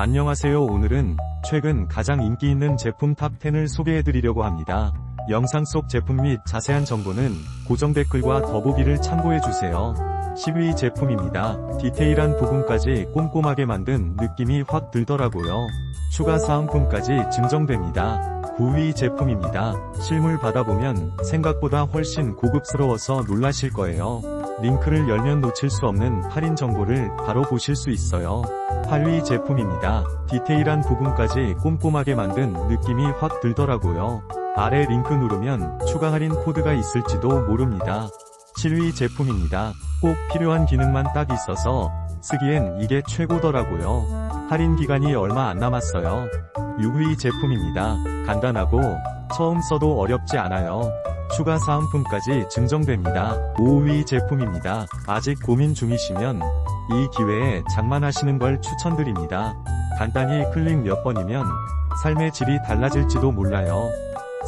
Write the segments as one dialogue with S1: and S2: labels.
S1: 안녕하세요. 오늘은 최근 가장 인기 있는 제품 탑10을 소개해드리려고 합니다. 영상 속 제품 및 자세한 정보는 고정 댓글과 더보기를 참고해주세요. 10위 제품입니다. 디테일한 부분까지 꼼꼼하게 만든 느낌이 확 들더라고요. 추가 사은품까지 증정됩니다. 9위 제품입니다. 실물 받아보면 생각보다 훨씬 고급스러워서 놀라실 거예요. 링크를 열면 놓칠 수 없는 할인 정보를 바로 보실 수 있어요. 8위 제품입니다. 디테일한 부분까지 꼼꼼하게 만든 느낌이 확 들더라고요. 아래 링크 누르면 추가 할인 코드가 있을지도 모릅니다. 7위 제품입니다. 꼭 필요한 기능만 딱 있어서 쓰기엔 이게 최고더라고요. 할인 기간이 얼마 안 남았어요. 6위 제품입니다. 간단하고 처음 써도 어렵지 않아요. 추가 사은품까지 증정됩니다. 5위 제품입니다. 아직 고민 중이시면 이 기회에 장만하시는 걸 추천드립니다. 간단히 클릭 몇 번이면 삶의 질이 달라질지도 몰라요.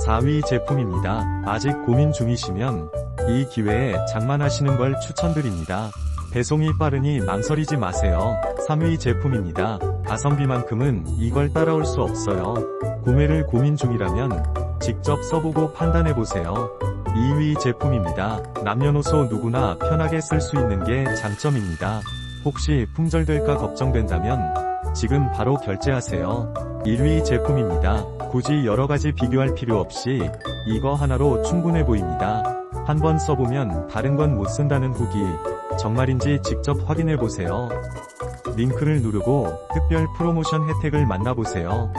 S1: 4위 제품입니다. 아직 고민 중이시면 이 기회에 장만하시는 걸 추천드립니다. 배송이 빠르니 망설이지 마세요. 3위 제품입니다. 가성비만큼은 이걸 따라올 수 없어요. 구매를 고민 중이라면 직접 써보고 판단해보세요. 2위 제품입니다. 남녀노소 누구나 편하게 쓸 수 있는 게 장점입니다. 혹시 품절될까 걱정된다면 지금 바로 결제하세요. 1위 제품입니다. 굳이 여러가지 비교할 필요 없이 이거 하나로 충분해 보입니다. 한번 써보면 다른 건 못 쓴다는 후기 정말인지 직접 확인해 보세요. 링크를 누르고 특별 프로모션 혜택을 만나보세요.